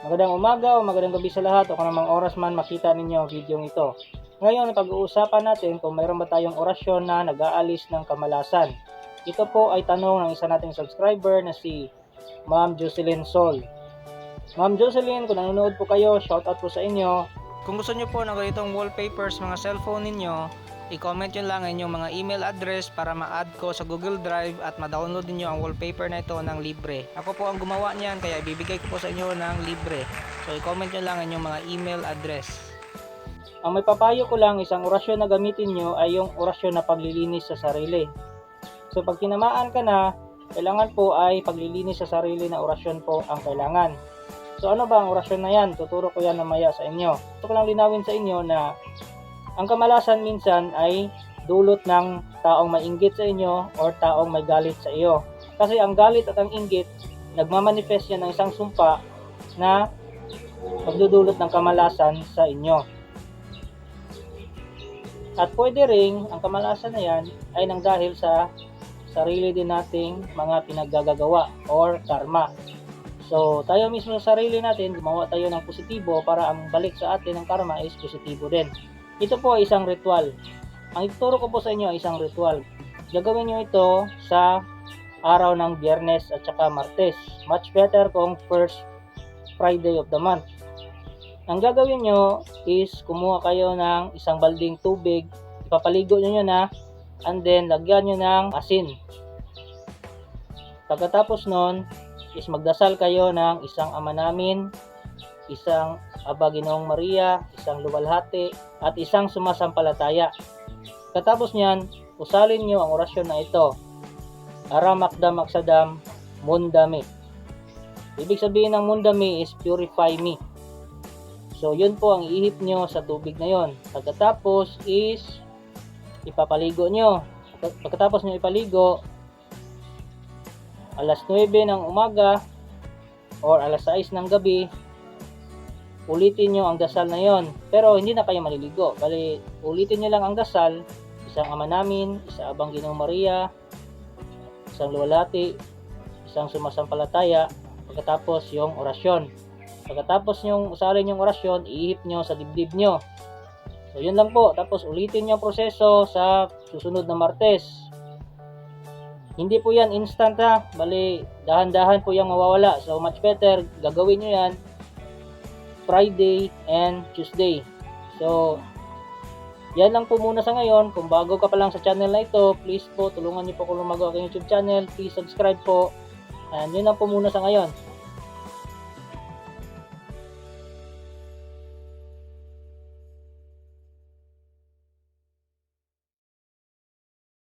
Magandang umaga o magandang gabi sa lahat o kung namang oras man makita ninyo ang video ito. Ngayon, pag-uusapan natin kung mayroon ba tayong orasyon na nag-aalis ng kamalasan. Ito po ay tanong ng isa nating subscriber na si Ma'am Jocelyn Sol. Ma'am Jocelyn, kung nanonood po kayo, shoutout po sa inyo. Kung gusto nyo po ng ganitong wallpapers mga cellphone ninyo, i-comment nyo lang ang inyong mga email address para ma-add ko sa Google Drive at ma-download ninyo ang wallpaper na ito ng libre. Ako po ang gumawa niyan kaya ibibigay ko po sa inyo ng libre. So i-comment nyo lang ang inyong mga email address. Ang may papayo ko lang isang orasyon na gamitin nyo ay yung orasyon na paglilinis sa sarili. So pag tinamaan ka na, kailangan po ay paglilinis sa sarili na orasyon po ang kailangan. So ano ba ang orasyon na yan? Tuturo ko yan mamaya sa inyo. Gusto ko lang linawin sa inyo na ang kamalasan minsan ay dulot ng taong mainggit sa inyo or taong may galit sa iyo. Kasi ang galit at ang inggit, nagmamanifest yan ng isang sumpa na magdudulot ng kamalasan sa inyo. At pwede ring ang kamalasan na yan ay nang dahil sa sarili din nating mga pinaggagawa or karma. So, tayo mismo sa sarili natin, gumawa tayo ng positibo para ang balik sa atin ng karma is positibo din. Ito po ay isang ritual. Ang ituturo ko po sa inyo ay isang ritual. Gagawin nyo ito sa araw ng biyernes at saka martes. Much better kung first Friday of the month. Ang gagawin nyo is kumuha kayo ng isang balding tubig, ipapaligo nyo na, and then lagyan nyo ng asin. Pagkatapos nun, is magdasal kayo ng isang ama namin, isang Aba Ginoong Maria, isang luwalhati, at isang sumasampalataya. Katapos niyan, usalin nyo ang orasyon na ito. Aramakdam aksadam mundami. Ibig sabihin ng mundami is purify me. So, yun po ang ihip nyo sa tubig na yon. Pagkatapos is ipapaligo nyo. Pagkatapos nyo ipaligo, alas 9 ng umaga or alas 6 ng gabi, ulitin nyo ang dasal na yon. Pero hindi na kayo maliligo. Bali, ulitin nyo lang ang dasal, isang ama namin, isa abang Ginoong Maria, isang luwalati, isang sumasampalataya, pagkatapos yung orasyon. Pagkatapos yung usalin yung orasyon, iihip nyo sa dibdib nyo. So, yun lang po. Tapos, ulitin nyo ang proseso sa susunod na Martes. Hindi po yan instant ha. Bali, dahan-dahan po yung mawawala. So, much better, gagawin nyo yan Friday and Tuesday. So, yan lang po muna sa ngayon. Kung bago ka pa lang sa channel na ito, please po, tulungan niyo po kung lumago ang YouTube channel. Please subscribe po. And yun lang po muna sa ngayon.